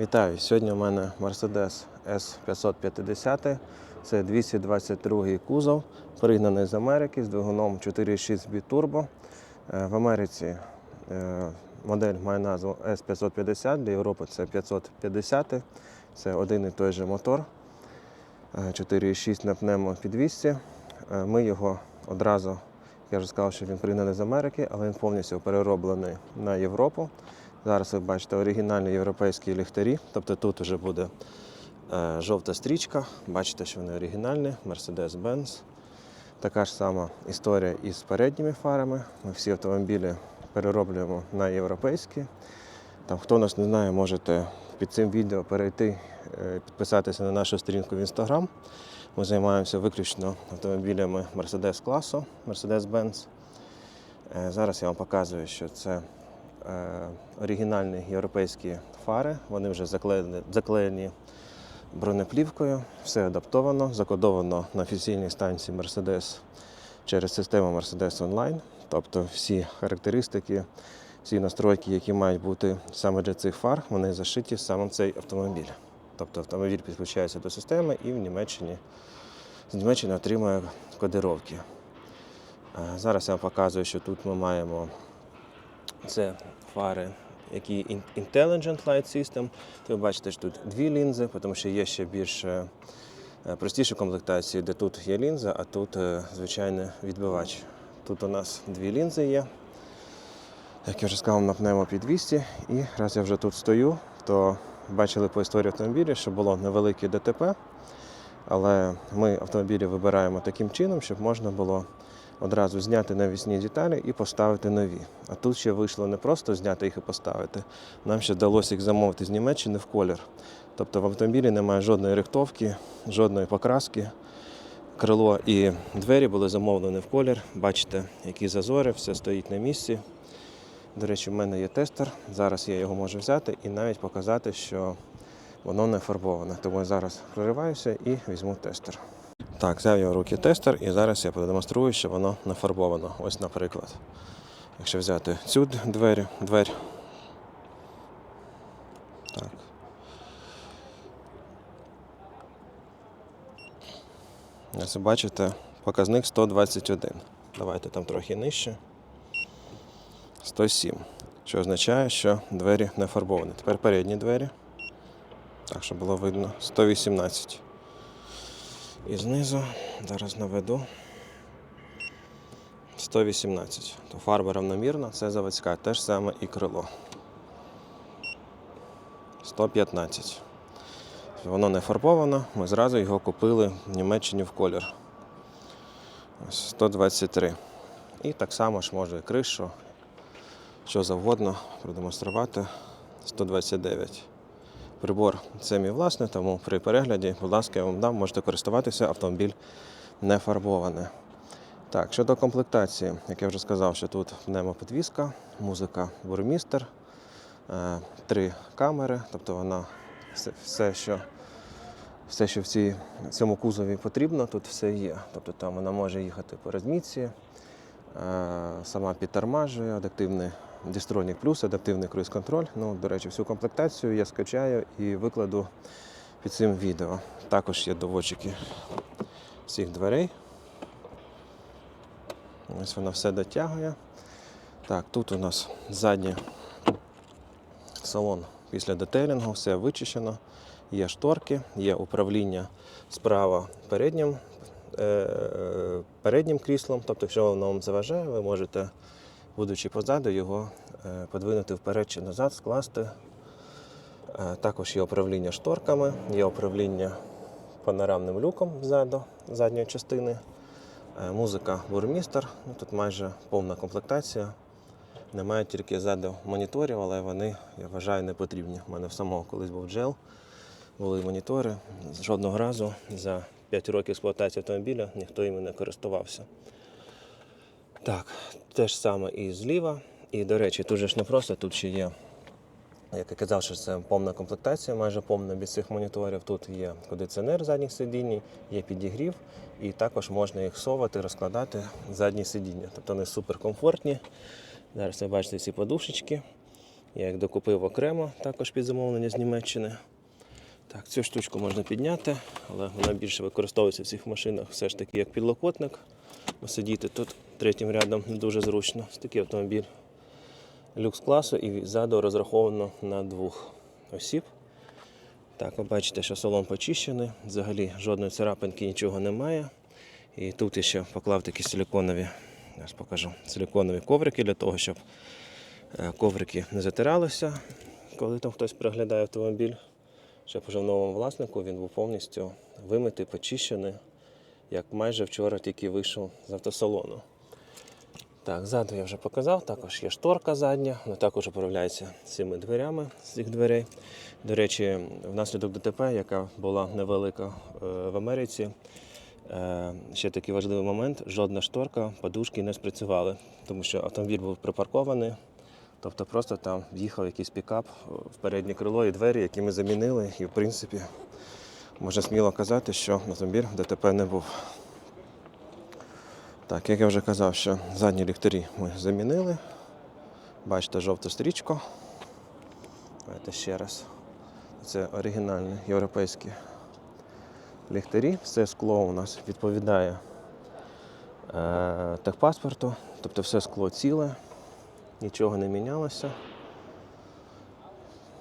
Вітаю! Сьогодні у мене Mercedes S550. Це 222 кузов, пригнаний з Америки з двигуном 4.6 бітурбо. Е, В Америці е, модель має назву S550, для Європи це 550. Це один і той же мотор. Е, 4.6 на пневмопідвісці. Е, Ми його одразу, я вже сказав, що він пригнаний з Америки, але він повністю перероблений на Європу. Зараз ви бачите оригінальні європейські ліхтарі, тобто тут вже буде е, жовта стрічка. Бачите, що вони оригінальні, Mercedes-Benz. Така ж сама історія із передніми фарами. Ми всі автомобілі перероблюємо на європейські. Там, хто нас не знає, можете під цим відео перейти, е, підписатися на нашу сторінку в Instagram. Ми займаємося виключно автомобілями Mercedes класу, Mercedes-Benz. Е, Зараз я вам показую, що це оригінальні європейські фари. Вони вже заклеєні, заклеєні бронеплівкою, все адаптовано, закодовано на офіційній станції Mercedes через систему Mercedes Online. Тобто всі характеристики, всі настройки, які мають бути саме для цих фар, вони зашиті саме в цей автомобіль. Тобто автомобіль підключається до системи і в Німеччині з Німеччини отримує кодировки. Е, Зараз я вам показую, що тут ми маємо це фари, які Intelligent Light System. То ви бачите, що тут дві лінзи, тому що є ще більш е, простіші комплектації, де тут є лінза, а тут е, звичайний відбивач. Тут у нас дві лінзи є. Як я вже сказав, на пневмопідвісті. І раз я вже тут стою, то бачили по історії автомобіля, що було невелике ДТП. Але ми автомобілі вибираємо таким чином, щоб можна було одразу зняти навісні деталі і поставити нові. А тут ще вийшло не просто зняти їх і поставити. Нам ще вдалося їх замовити з Німеччини в колір. Тобто в автомобілі немає жодної рихтовки, жодної покраски. Крило і двері були замовлені в колір. Бачите, які зазори, все стоїть на місці. До речі, в мене є тестер. Зараз я його можу взяти і навіть показати, що воно не фарбоване. Тому я зараз прориваюся і візьму тестер. Так, взяв я в руки тестер і зараз я продемонструю, що воно не фарбовано. Ось, наприклад. Якщо взяти цю двері, двері. Так. Ось бачите, показник 121. Давайте там трохи нижче. 107. Що означає, що двері не фарбовані. Тепер передні двері. Так, щоб було видно. 118. І знизу, зараз наведу. 118. То фарба равномірна, це заводська. Те ж саме і крило. 115. Воно не фарбовано, ми зразу його купили в Німеччині в колір. Ось 123. І так само ж може кришу, що завгодно продемонструвати. 129. Прибор це мій власний, тому при перегляді, будь ласка, я вам дам, можете користуватися, автомобіль не фарбований. Так, щодо комплектації, як я вже сказав, що тут пневмоподвізка, музика бурмістер, е, три камери, тобто вона все, що, все, що в, цій, в цьому кузові потрібно, тут все є. Тобто там вона може їхати по розмітці, е, сама підтормажує, адаптивний Distronic Plus, адаптивний круїз-контроль. Ну, до речі, всю комплектацію я скачаю і викладу під цим відео. Також є доводчики всіх дверей. Ось вона все дотягує. Так, тут у нас задній салон після детейлінгу, все вичищено. Є шторки, є управління справа переднім, е, переднім кріслом. Тобто, якщо воно вам заважає, ви можете, будучи позаду, його е, подвинути вперед чи назад, скласти. Е, Також є управління шторками, є управління панорамним люком ззаду, задньої частини. Е, Музика бурмістер. Ну, тут майже повна комплектація. Немає тільки ззаду моніторів, але вони, я вважаю, не потрібні. У мене в самого колись був джел, були монітори. Жодного разу за 5 років експлуатації автомобіля ніхто іми не користувався. Так, те ж саме і зліва. І, до речі, тут же ж не просто, тут ще є як я казав, що це повна комплектація, майже повна без цих моніторів. Тут є кондиціонер задніх сидінь, є підігрів, і також можна їх совати, розкладати задні сидіння. Тобто вони суперкомфортні. Зараз ви бачите ці подушечки. Я їх докупив окремо, також під замовлення з Німеччини. Так, цю штучку можна підняти, але вона більше використовується в цих машинах все ж таки як підлокотник. Сидіти тут третім рядом не дуже зручно. Ось такий автомобіль люкс класу і ззаду розраховано на двох осіб. Так, ви бачите, що салон почищений, взагалі жодної царапинки, нічого немає. І тут я ще поклав такі силіконові, зараз покажу, силіконові коврики для того, щоб е, коврики не затиралися, коли там хтось приглядає автомобіль. Щоб вже в новому власнику він був повністю вимитий, почищений, як майже вчора тільки вийшов з автосалону. Так, ззаду я вже показав, також є шторка задня, вона також управляється цими дверями з цих дверей. До речі, внаслідок ДТП, яка була невелика е, в Америці, е, ще такий важливий момент: жодна шторка, подушки не спрацювали, тому що автомобіль був припаркований. Тобто просто там в'їхав якийсь пікап в переднє крило і двері, які ми замінили, і в принципі можна сміло казати, що автомобіль в ДТП не був. Так, як я вже казав, що задні ліхтарі ми замінили. Бачите жовту стрічку. Давайте ще раз. Це оригінальні європейські ліхтарі. Все скло у нас відповідає е, техпаспорту, тобто все скло ціле, нічого не мінялося.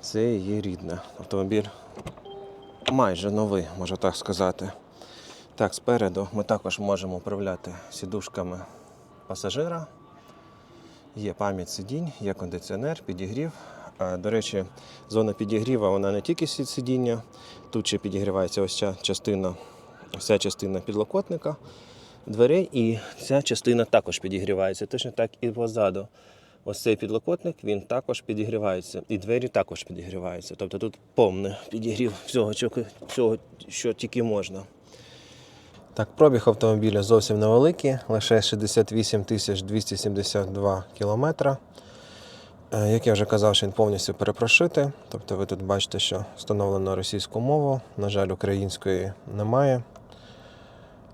Це є рідне. Автомобіль майже новий, можна так сказати. Так, спереду ми також можемо управляти сідушками пасажира. Є пам'ять сидінь, є кондиціонер, підігрів. До речі, зона підігріва вона не тільки сидіння. Тут ще підігрівається ось ця частина, ця частина підлокотника дверей, і ця частина також підігрівається. Точно так і позаду. Ось цей підлокотник він також підігрівається, і двері також підігріваються. Тобто тут повний підігрів всього, всього, що тільки можна. Так, пробіг автомобіля зовсім невеликий, лише 68 272 кілометра. Е, Як я вже казав, що він повністю перепрошитий. Тобто ви тут бачите, що встановлено російську мову. На жаль, української немає.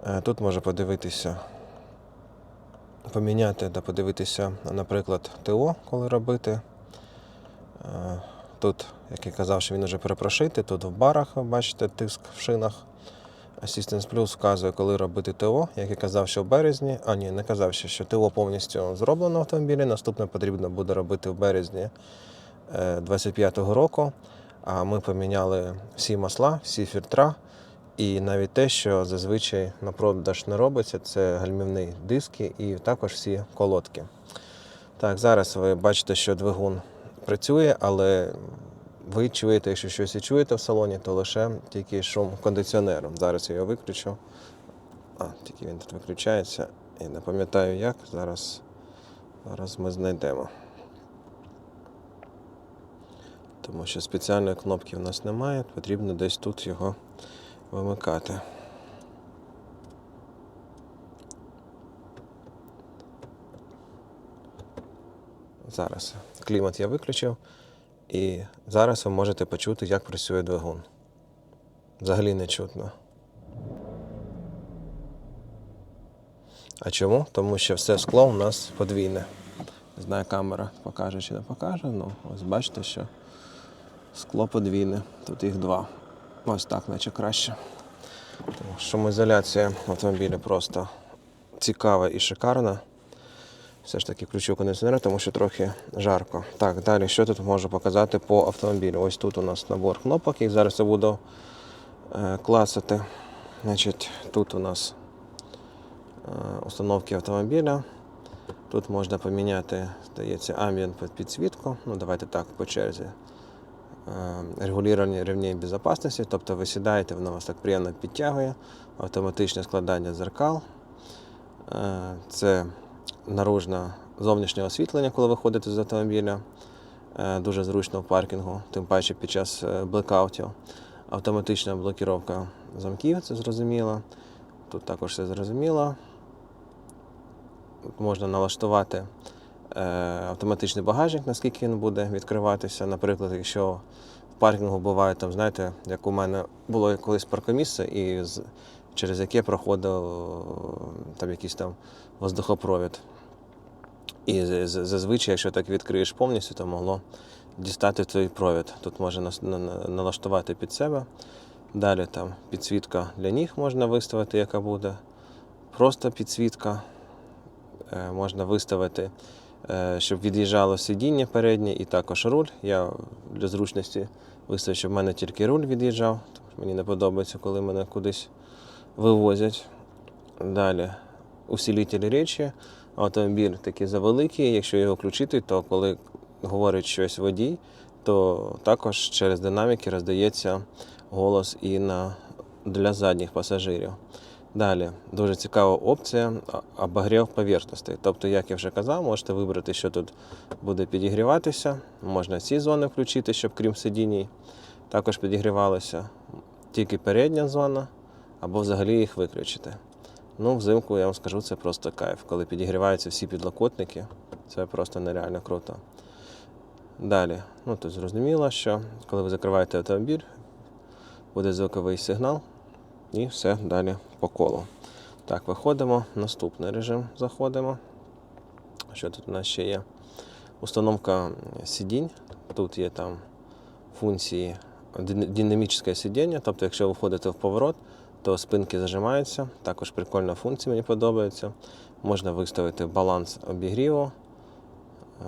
Е, Тут може подивитися, поміняти та подивитися, наприклад, ТО, коли робити. Е, Тут, як я казав, що він вже перепрошитий, тут в барах ви бачите тиск в шинах. Assistance Plus вказує, коли робити ТО. Як я казав, що в березні, а ні, не казав ще, що ТО повністю зроблено в автомобілі. Наступне потрібно буде робити в березні 25-го року. А ми поміняли всі масла, всі фільтра. І навіть те, що зазвичай на продаж не робиться, це гальмівні диски і також всі колодки. Так, зараз ви бачите, що двигун працює, але ви чуєте, якщо щось і чуєте в салоні, то лише тільки шум кондиціонеру. Зараз я його виключу. А, тільки він тут виключається. І не пам'ятаю як. Зараз, зараз ми знайдемо. Тому що спеціальної кнопки в нас немає, потрібно десь тут його вимикати. Зараз клімат я виключив. І зараз ви можете почути, як працює двигун. Взагалі не чутно. А чому? Тому що все скло у нас подвійне. Не знаю, камера покаже чи не покаже, ну ось бачите, що скло подвійне. Тут їх два. Ось так, наче краще. Тому шумоізоляція автомобіля просто цікава і шикарна. Все ж таки включу кондиціонер, тому що трохи жарко. Так, далі, що тут можу показати по автомобілю? Ось тут у нас набор кнопок, їх зараз я буду е, класити. Значить, тут у нас е, установки автомобіля. Тут можна поміняти, здається, амбієнт під підсвітку. Ну, давайте так, по черзі. Е, Регулювання рівней безпечності, тобто ви сідаєте, воно вас так приємно підтягує, автоматичне складання дзеркал. Е, Це наружне зовнішнє освітлення, коли виходите з автомобіля. Е, Дуже зручно в паркінгу, тим паче під час е, блекаутів. Автоматична блокіровка замків, це зрозуміло. Тут також все зрозуміло. Тут можна налаштувати е, автоматичний багажник, наскільки він буде відкриватися. Наприклад, якщо в паркінгу буває, там, знаєте, як у мене було колись паркомісце, і через яке проходив е, там якийсь там воздухопровід. І зазвичай, якщо так відкриєш повністю, то могло дістати цей провід. Тут можна налаштувати під себе. Далі там підсвітка для ніг можна виставити, яка буде. Просто підсвітка. Е, Можна виставити, е, щоб від'їжджало сидіння переднє і також руль. Я для зручності виставив, щоб в мене тільки руль від'їжджав. Мені не подобається, коли мене кудись вивозять. Далі усилитель речі. Автомобіль такий завеликий. Якщо його включити, то коли говорить щось водій, то також через динаміки роздається голос і на, для задніх пасажирів. Далі дуже цікава опція обогрів поверхностей. Тобто, як я вже казав, можете вибрати, що тут буде підігріватися. Можна ці зони включити, щоб крім сидінь також підігрівалося. Тільки передня зона, або взагалі їх виключити. Ну, взимку я вам скажу, це просто кайф. Коли підігріваються всі підлокотники, це просто нереально круто. Далі, ну тут зрозуміло, що коли ви закриваєте автомобіль, буде звуковий сигнал і все далі по колу. Так, виходимо. Наступний режим заходимо. Що тут у нас ще є? Установка сидінь. Тут є там функції динамічне сидіння. Тобто, якщо ви входите в поворот, то спинки зажимаються. Також прикольна функція, мені подобається. Можна виставити баланс обігріву,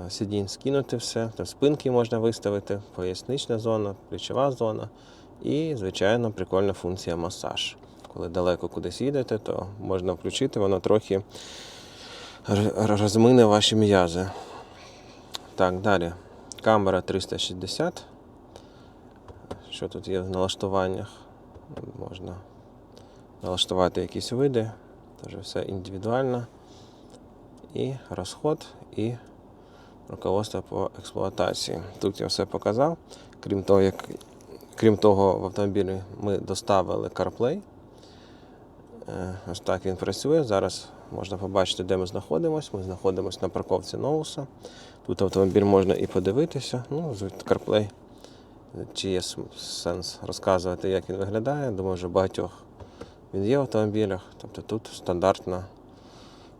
е, сидінь, скинути все. Там спинки можна виставити, пояснична зона, плечова зона. І, звичайно, прикольна функція масаж. Коли далеко кудись їдете, то можна включити, воно трохи розмине ваші м'язи. Так, далі. Камера 360. Що тут є в налаштуваннях? Можна налаштувати якісь види. Теж все індивідуально. І розход, і руководство по експлуатації. Тут я все показав. Крім того, як, крім того, в автомобілі ми доставили CarPlay. Е, Ось так він працює. Зараз можна побачити, де ми знаходимося. Ми знаходимося на парковці Ноуса. Тут автомобіль можна і подивитися. Ну, CarPlay. Чи є сенс розказувати, як він виглядає? Думаю, вже багатьох він є в автомобілях. Тобто тут стандартна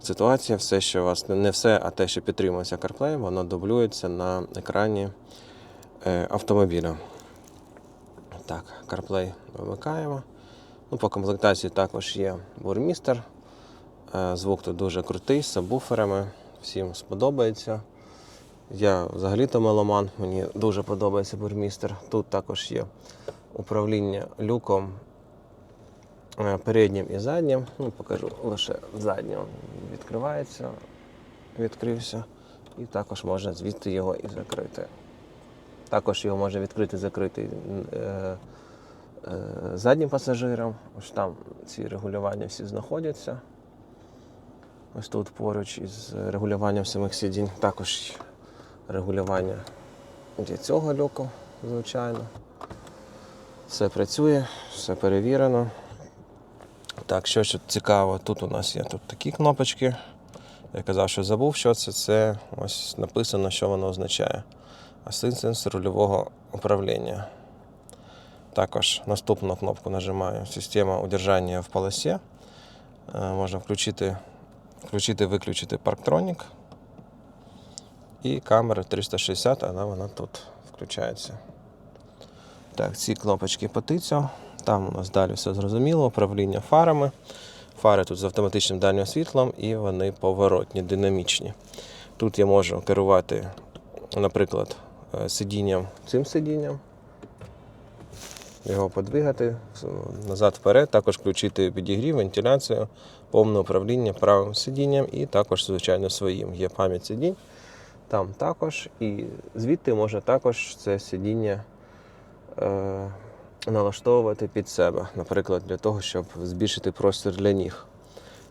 ситуація, все, що у вас не все, а те, що підтримується CarPlay, воно дублюється на екрані е, автомобіля. Так, CarPlay вимикаємо. Ну, по комплектації також є бурмістер. Е, Звук тут дуже крутий, з сабвуферами. Всім сподобається. Я взагалі-то меломан, мені дуже подобається бурмістер. Тут також є управління люком переднім і заднім. Ну, покажу лише заднім відкривається, відкрився. І також можна звідти його і закрити. Також його можна відкрити закрити е, е, заднім пасажирам. Ось там ці регулювання всі знаходяться. Ось тут поруч із регулюванням самих сидінь. Також регулювання для цього люку, звичайно. Все працює, все перевірено. Так, що ще цікаво, тут у нас є тут такі кнопочки. Я казав, що забув, що це. Це ось написано, що воно означає. Асистенс рульового управління. Також наступну кнопку нажимаю. Система удержання в полосі. Е, Можна включити, включити, виключити парктронік. І камера 360, вона, вона тут включається. Так, ці кнопочки потицю. Там у нас далі все зрозуміло, управління фарами. Фари тут з автоматичним дальнім світлом і вони поворотні, динамічні. Тут я можу керувати, наприклад, е, сидінням, цим сидінням. Його подвигати назад вперед, також включити підігрів, вентиляцію, повне управління правим сидінням і також, звичайно, своїм. Є пам'ять сидінь. Там також. І звідти можна також це сидіння налаштовувати під себе, наприклад, для того, щоб збільшити простір для ніг.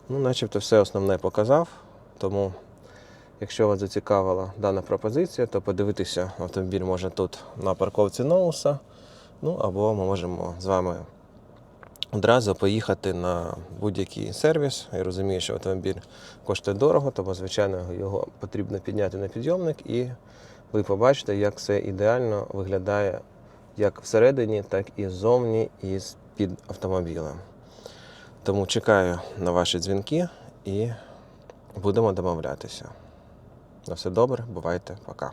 Ну, начебто все основне показав. Тому, якщо вас зацікавила дана пропозиція, то подивитися автомобіль можна тут на парковці Ноуса. Ну або ми можемо з вами одразу поїхати на будь-який сервіс. Я розумію, що автомобіль коштує дорого, тому, звичайно, його потрібно підняти на підйомник, і ви побачите, як все ідеально виглядає як всередині, так і ззовні, і під автомобілем. Тому чекаю на ваші дзвінки і будемо домовлятися. На все добре, бувайте, пока.